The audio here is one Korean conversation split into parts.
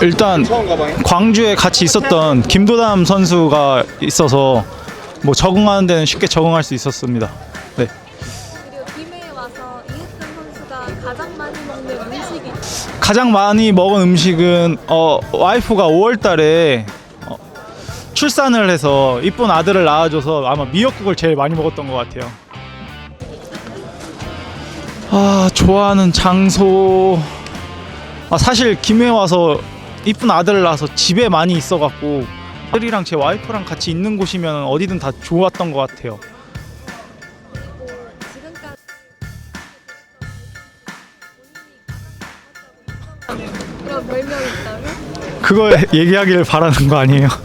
일단 광주에 같이 있었던 김도담 선수가 있어서 뭐 적응하는 데는 쉽게 적응할 수 있었습니다. 네. 그리고 김해에 와서 이흑근 선수가 가장 많이 먹는 음식이 가장 많이 먹은 음식은 어, 와이프가 5월달에 어, 출산을 해서 이쁜 아들을 낳아줘서 아마 미역국을 제일 많이 먹었던 것 같아요. 아 좋아하는 장소 아 사실 김해 와서 이쁜 아들을 낳아서 집에 많이 있어갖고 아들이랑 제 와이프랑 같이 있는 곳이면 어디든 다 좋았던 것 같아요. 그런 얘기하기를 바라는 거 아니에요?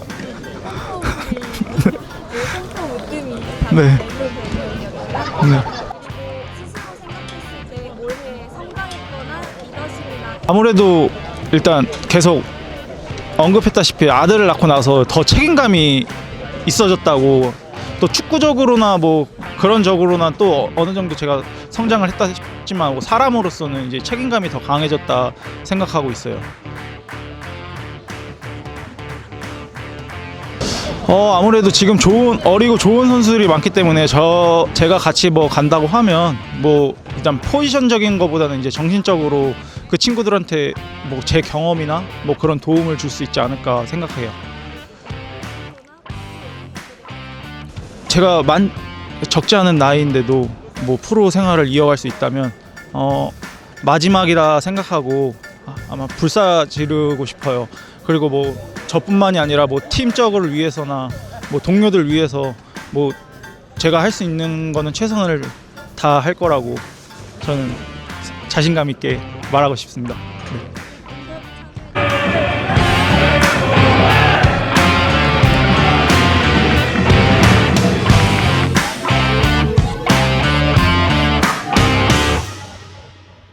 네. 네. 아무래도 일단 계속 언급했다시피 아들을 낳고 나서 더 책임감이 있어졌다고 또 축구적으로나 뭐 그런 적으로나 또 어느 정도 제가 성장을 했다 싶지만 뭐 사람으로서는 이제 책임감이 더 강해졌다 생각하고 있어요. 어 아무래도 지금 좋은 어리고 좋은 선수들이 많기 때문에 저 제가 같이 뭐 간다고 하면 뭐 일단 포지션적인 것보다는 이제 정신적으로 그 친구들한테 뭐 제 경험이나 뭐 그런 도움을 줄 수 있지 않을까 생각해요. 제가 만 적지 않은 나이인데도 뭐 프로 생활을 이어갈 수 있다면 어 마지막이라 생각하고 아- 아마 불사 지르고 싶어요. 그리고 뭐 저뿐만이 아니라 뭐 팀적을 위해서나 뭐 동료들 위해서 뭐 제가 할 수 있는 거는 최선을 다 할 거라고 저는 자신감 있게 말하고 싶습니다. 네.